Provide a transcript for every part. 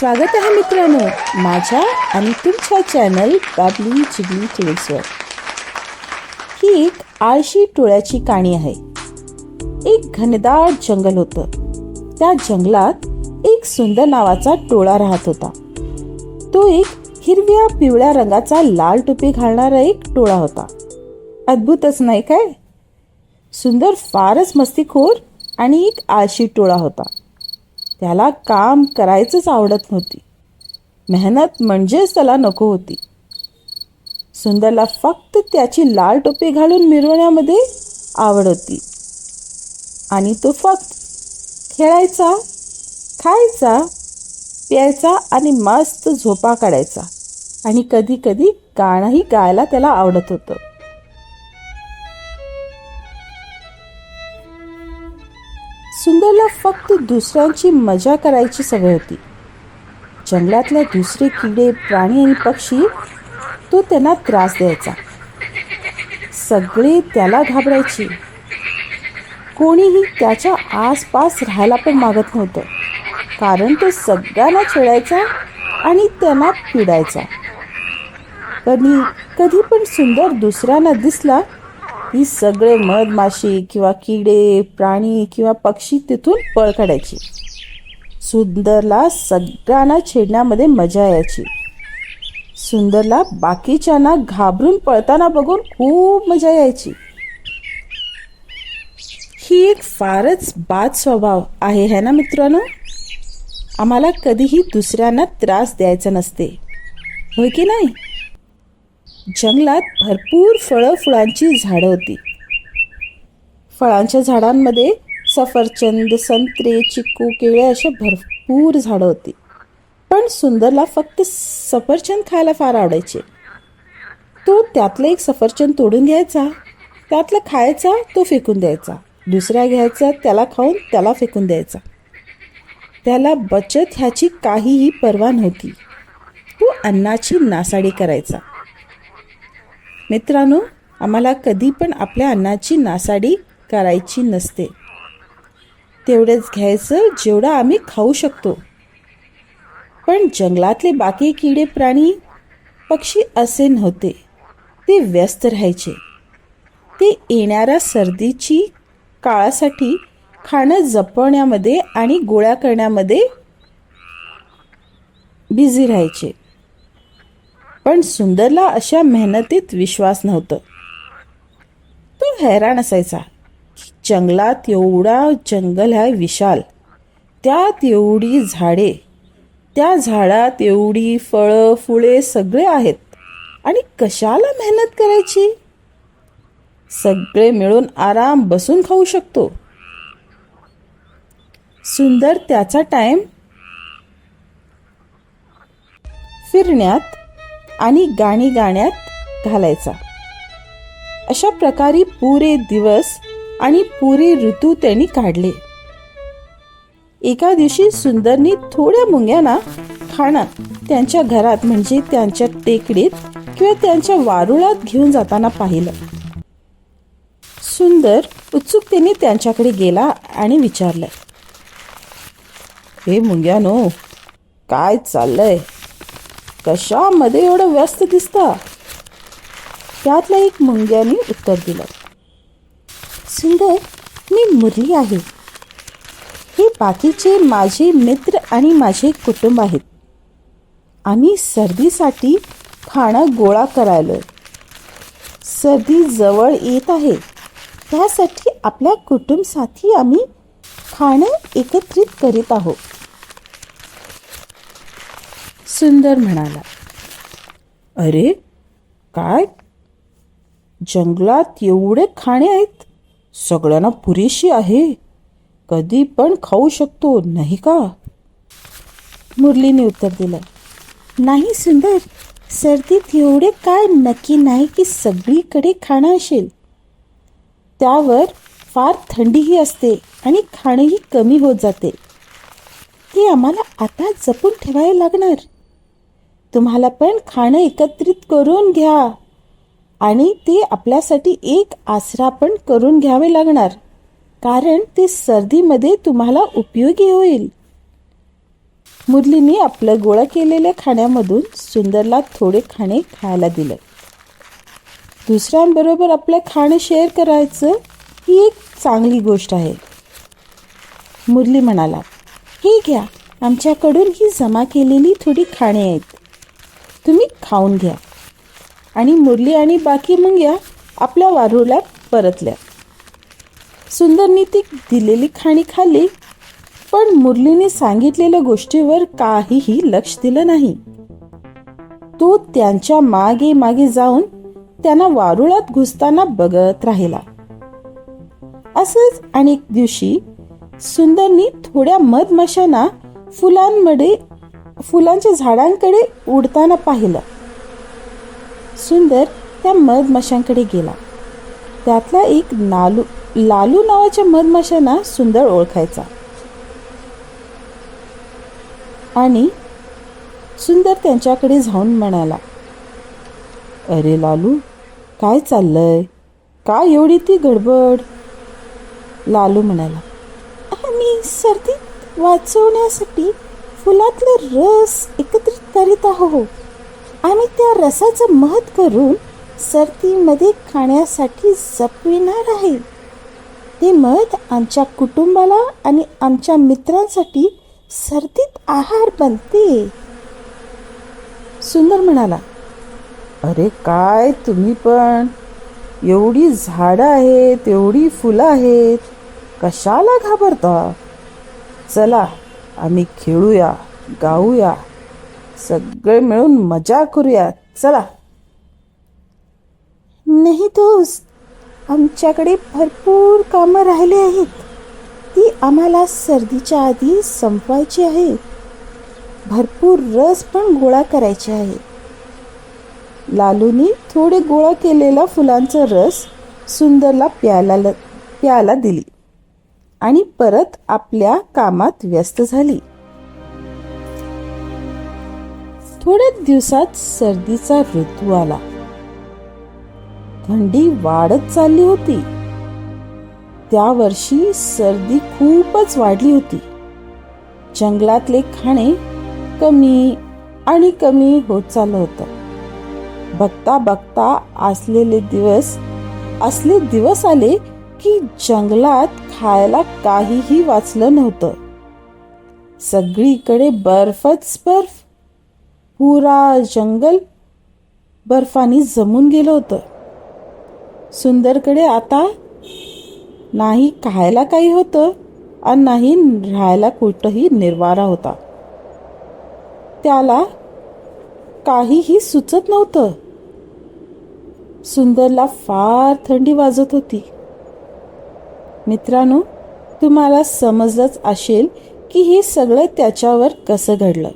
स्वागत आहे मित्रांनो. माझ्या आणि तुमच्या चॅनल बाबली चिबली टेल्सवर ही एक आळशी टोळ्याची कहाणी आहे. एक घनदाट जंगल होतं. त्या जंगलात एक सुंदर नावाचा टोळा राहत होता. तो एक हिरव्या पिवळ्या रंगाचा लाल टोपी घालणारा एक टोळा होता. अद्भुतच नाही काय? सुंदर फारच मस्तीखोर आणि एक आळशी टोळा होता. त्याला काम करायचंच आवडत नव्हती. मेहनत म्हणजेच त्याला नको होती. सुंदरला फक्त त्याची लाल टोपी घालून मिरवण्यामध्ये आवड होती. आणि तो फक्त खेळायचा खायचा प्यायचा आणि मस्त झोपा काढायचा. आणि कधी कधी गाणंही गायला त्याला आवडत होतं. दुसऱ्यांची मजा करायची सवय होती. जंगलातल्या दुसरे किडे प्राणी आणि पक्षी तो त्यांना त्रास द्यायचा. सगळे त्याला घाबरायचे. कोणीही त्याच्या आसपास राहायला पण मागत नव्हतं. कारण तो सगळ्यांना चिडायचा आणि त्यांना पिडायचा. कधी कधी पण सुंदर दुसऱ्यांना दिसला ही सगळे मधमाशी किंवा किडे प्राणी किंवा पक्षी तिथून पळ काढायची. सुंदरला सगळ्यांना छेडण्यामध्ये मजा यायची. सुंदरला बाकीच्यांना घाबरून पळताना बघून खूप मजा यायची. ही एक फारच बाद स्वभाव आहे है ना मित्रांनो? आम्हाला कधीही दुसऱ्यांना त्रास द्यायचा नसते. होय की नाही? जंगलात भरपूर फळं फुलांची झाडं होती. फळांच्या झाडांमध्ये सफरचंद संत्रे चिक्कू केळे असे भरपूर झाडं होती. पण सुंदरला फक्त सफरचंद खायला फार आवडायचे. तो त्यातलं एक सफरचंद तोडून घ्यायचा त्यातलं खायचा तो फेकून द्यायचा. दुसऱ्या घ्यायचा त्याला खाऊन त्याला फेकून द्यायचा. त्याला बचत ह्याची काहीही पर्वा नव्हती. तो अन्नाची नासाडी करायचा. मित्रांनो आम्हाला कधी पण आपल्या अन्नाची नासाडी करायची नसते. तेवढंच घ्यायचं जेवढं आम्ही खाऊ शकतो. पण जंगलातले बाकी किडे प्राणी पक्षी असे नव्हते. ते व्यस्त राहायचे. ते येणाऱ्या सर्दीची काळासाठी खाणं जपवण्यामध्ये आणि गोळ्या करण्यामध्ये बिझी राहायचे. पण सुंदरला अशा मेहनतीत विश्वास नव्हतं. तो हैराण असायचा की जंगलात एवढा जंगल आहे विशाल. त्यात एवढी झाडे त्या झाडात एवढी फळं फुले सगळे आहेत. आणि कशाला मेहनत करायची? सगळे मिळून आराम बसून खाऊ शकतो. सुंदर त्याचा टाइम फिरण्यात आणि गाणी गाण्यात घालायचा. अशा प्रकारे पुरे दिवस आणि पुरे ऋतू त्यांनी काढले. एका दिवशी सुंदरनी थोड्या मुंग्यांना खाणं त्यांच्या घरात म्हणजे त्यांच्या टेकडीत किंवा त्यांच्या वारुळात घेऊन जाताना पाहिलं. सुंदर उत्सुकतेने त्यांच्याकडे गेला आणि विचारलं हे मुंग्यानो काय चाललंय? कशामध्ये एवढं व्यस्त दिसता? त्यातल्या एक मुंग्याने उत्तर दिलं. सुंदर मी मुरली आहे. हे बाकीचे माझे मित्र आणि माझे कुटुंब आहेत. आम्ही सर्दीसाठी खाणं गोळा करायलो. सर्दी जवळ येत आहे. त्यासाठी आपल्या कुटुंबसाठी आम्ही खाणं एकत्रित करीत आहोत. सुंदर म्हणाला. अरे काय? जंगलात एवढे खाणे आहेत. सगळ्यांना पुरेशी आहे. कधी पण खाऊ शकतो नाही का? मुरलीने उत्तर दिलं. नाही सुंदर. सर्दीत एवढे काय नक्की नाही की सगळीकडे खाणं असेल. त्यावर फार थंडीही असते आणि खाणंही कमी होत जाते. ते आम्हाला आता जपून ठेवायला लागणार. तुम्हाला पण खाणं एकत्रित करून घ्या. आणि ते आपल्यासाठी एक आसरा पण करून घ्यावे लागणार. कारण ते सर्दीमध्ये तुम्हाला उपयोगी होईल. मुरलीने आपलं गोळा केलेल्या खाण्यामधून सुंदरला थोडे खाणे खायला दिलं. दुसऱ्यांबरोबर आपलं खाणं शेअर करायचं ही एक चांगली गोष्ट आहे. मुरली म्हणाला हे घ्या आमच्याकडून ही जमा केलेली थोडी खाणे आहेत. तुम्ही खाऊन घ्या. आणि मुरली आणि बाकी मुंग्या आपल्या वारूला परतल्या. सुंदरनी ती दिलेली खाणी खाल्ली पण मुरलीने सांगितलेल्या गोष्टीवर काहीही लक्ष दिलं नाही. तो त्यांच्या मागे मागे जाऊन त्यांना वारुळात घुसताना बघत राहिला. असंच अनेक दिवशी सुंदरनी थोड्या मधमाशांना फुलांमध्ये फुलांच्या झाडांकडे उडताना पाहिलं. सुंदर त्या मधमाशांकडे गेला. त्यातला एक नालू लालू नावाच्या मधमाशांना सुंदर ओळखायचा. आणि सुंदर त्यांच्याकडे जाऊन म्हणाला अरे लालू काय चाललंय? काय एवढी ती गडबड? लालू म्हणाला मी सर्दी वाचवण्यासाठी फुलातले रस एकत्रित करीत आहोत. आम्ही त्या रसाचं महत् करून सर्दीमध्ये खाण्यासाठी जपविणार आहे. ते मध आमच्या कुटुंबाला आणि आमच्या मित्रांसाठी सर्दीत आहार बनते. सुंदर म्हणाला अरे काय तुम्ही पण? एवढी झाडं आहेत एवढी फुलं आहेत. कशाला घाबरता? चला आम्ही खेळूया गाऊया सगळे मिळून मजा करूया. चला. नाही दोस्त आमच्याकडे भरपूर कामं राहिली आहेत. ती आम्हाला सर्दीच्या आधी संपवायची आहे. भरपूर रस पण गोळा करायचे आहे. लालूनी थोडे गोळा केलेला फुलांचा रस सुंदरला प्यायला प्यायला दिली. आणि परत आपल्या कामात व्यस्त झाली. थोड्याच दिवसात सर्दीचा ऋतू आला. थंडी वाढत चालली होती. त्या वर्षी सर्दी खूपच वाढली होती. जंगलातले खाणे कमी आणि कमी होत चाललं होतं. बघता बघता असलेले दिवस असले दिवस आले की जंगलात खायला काहीही वाचलं नव्हतं. सगळीकडे बर्फच बर्फ. पुरा जंगल बर्फाने जमून गेलं होतं. सुंदरकडे आता नाही खायला काही होतं आणि नाही राहायला कुठंही निर्वारा होता. त्याला काहीही सुचत नव्हतं. सुंदरला फार थंडी वाजत होती. मित्रांनो तुम्हाला समजलंच असेल की हे सगळं त्याच्यावर कसं घडलं.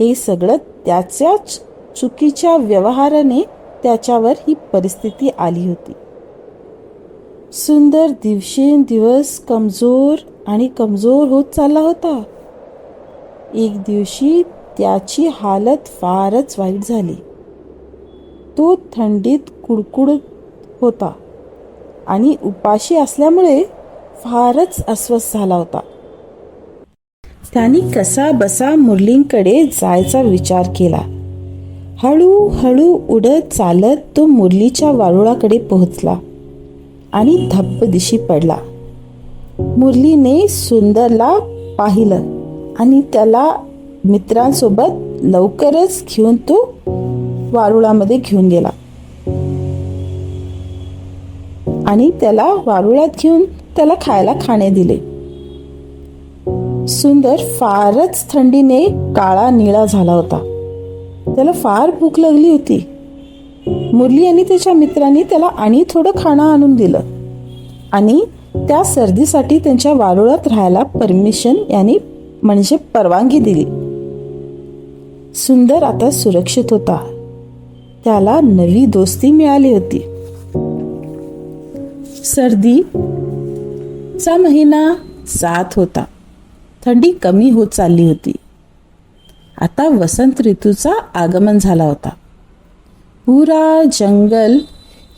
हे सगळं त्याच्याच चुकीच्या व्यवहाराने त्याच्यावर ही परिस्थिती आली होती. सुंदर दिवसेंदिवस कमजोर आणि कमजोर होत चालला होता. एक दिवशी त्याची हालत फारच वाईट झाली. तो थंडीत कुडकुडत होता. आणि उपाशी असल्यामुळे फारच अस्वस्थ झाला होता. त्यांनी कसा बसा मुरलींकडे जायचा विचार केला. हळूहळू उडत चालत तो मुरलीच्या वारुळाकडे पोहोचला आणि धप्प दिशी पडला. मुरलीने सुंदरला पाहिलं आणि त्याला मित्रांसोबत लवकरच घेऊन तो वारुळामध्ये घेऊन गेला. आणि त्याला वारुळात घेऊन त्याला खायला खाणे दिले. सुंदर फारच थंडीने काळा निळा झाला होता. त्याला फार भूक लागली होती. मुरली आणि त्याच्या मित्रांनी त्याला आणि थोडं खाणं आणून दिलं आणि त्या सर्दीसाठी त्यांच्या वारुळात राहायला परमिशन यांनी म्हणजे परवानगी दिली. सुंदर आता सुरक्षित होता. त्याला नवी दोस्ती मिळाली होती. सर्दी चा महिना जात होता. थंडी कमी होत चालली होती. आता वसंत ऋतूचा आगमन झाला होता. पुरा जंगल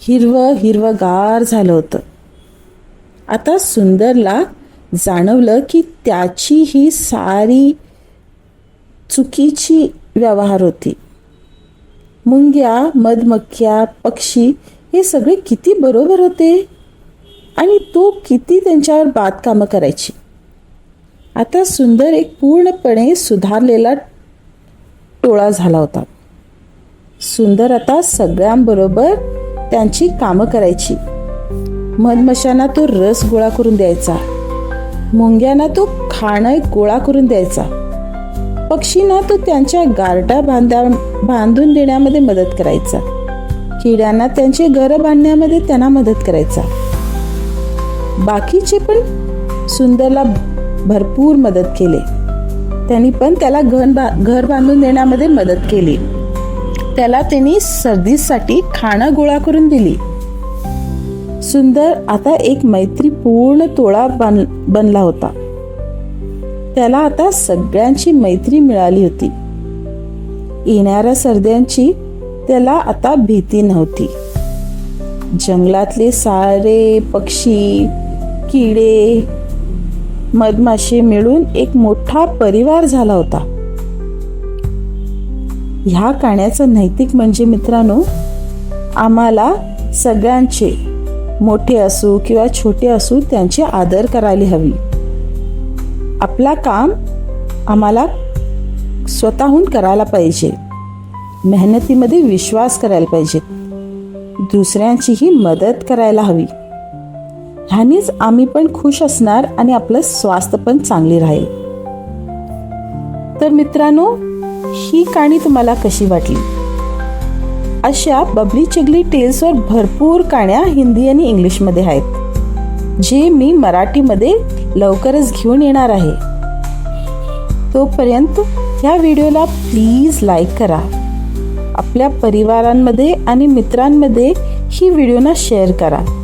हिरवं हिरवगार झालं होतं. आता सुंदरला जाणवलं की त्याची ही सारी चुकीची व्यवहार होती. मुंग्या मधमक्ख्या पक्षी हे सगळे किती बरोबर होते? आणि तो किती त्यांच्यावर बादकामं करायची. आता सुंदर एक पूर्णपणे सुधारलेला टोळा झाला होता. सुंदर आता सगळ्यांबरोबर त्यांची कामं करायची. मधमाशांना तो रस गोळा करून द्यायचा. मुंग्यांना तो खाणं गोळा करून द्यायचा. पक्षींना तो त्यांच्या गारटा बांधा बांधून देण्यामध्ये मदत करायचा. किड्यांना त्यांचे घरं बांधण्यामध्ये त्यांना मदत करायचा. बाकीचे पण सुंदरला भरपूर मदत केले. त्यांनी पण त्याला घर बा घर बांधून देण्यामध्ये मदत केली. त्याला त्यांनी सर्दीसाठी खाणं गोळा करून दिली. सुंदर आता एक मैत्रीपूर्ण तोळा बन बनला होता. त्याला आता सगळ्यांची मैत्री मिळाली होती. येणाऱ्या सर्द्यांची त्याला आता भीती नव्हती. जंगलातले सारे पक्षी किडे मधमाशी मिळून एक मोठा परिवार झाला होता. ह्या काण्याचं नैतिक म्हणजे मित्रांनो आम्हाला सगळ्यांचे मोठे असू किंवा छोटे असू त्यांचे आदर करायला हवी. आपला काम आम्हाला स्वतःहून करायला पाहिजे. मेहनतीमध्ये विश्वास करायला पाहिजे. दुसऱ्यांचीही मदत करायला हवी. ह्यानेच आम्ही पण खुश असणार आणि आपलं स्वास्थ्य पण चांगली राहील. तर मित्रांनो ही कहाणी तुम्हाला कशी वाटली? अशा बबली चिगली टेल्सवर भरपूर काण्या हिंदी आणि इंग्लिशमध्ये आहेत जे मी मराठीमध्ये लवकरच घेऊन येणार आहे. तोपर्यंत ह्या व्हिडिओला प्लीज लाईक करा. आपल्या परिवारांमध्ये आणि मित्रांमध्ये ही व्हिडिओना शेअर करा.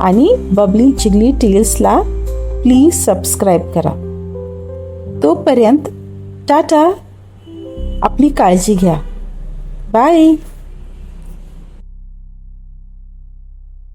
आणि बबली चिगली टेल्सला प्लीज सबस्क्राईब करा. तोपर्यंत टाटा आपली काळजी घ्या. बाय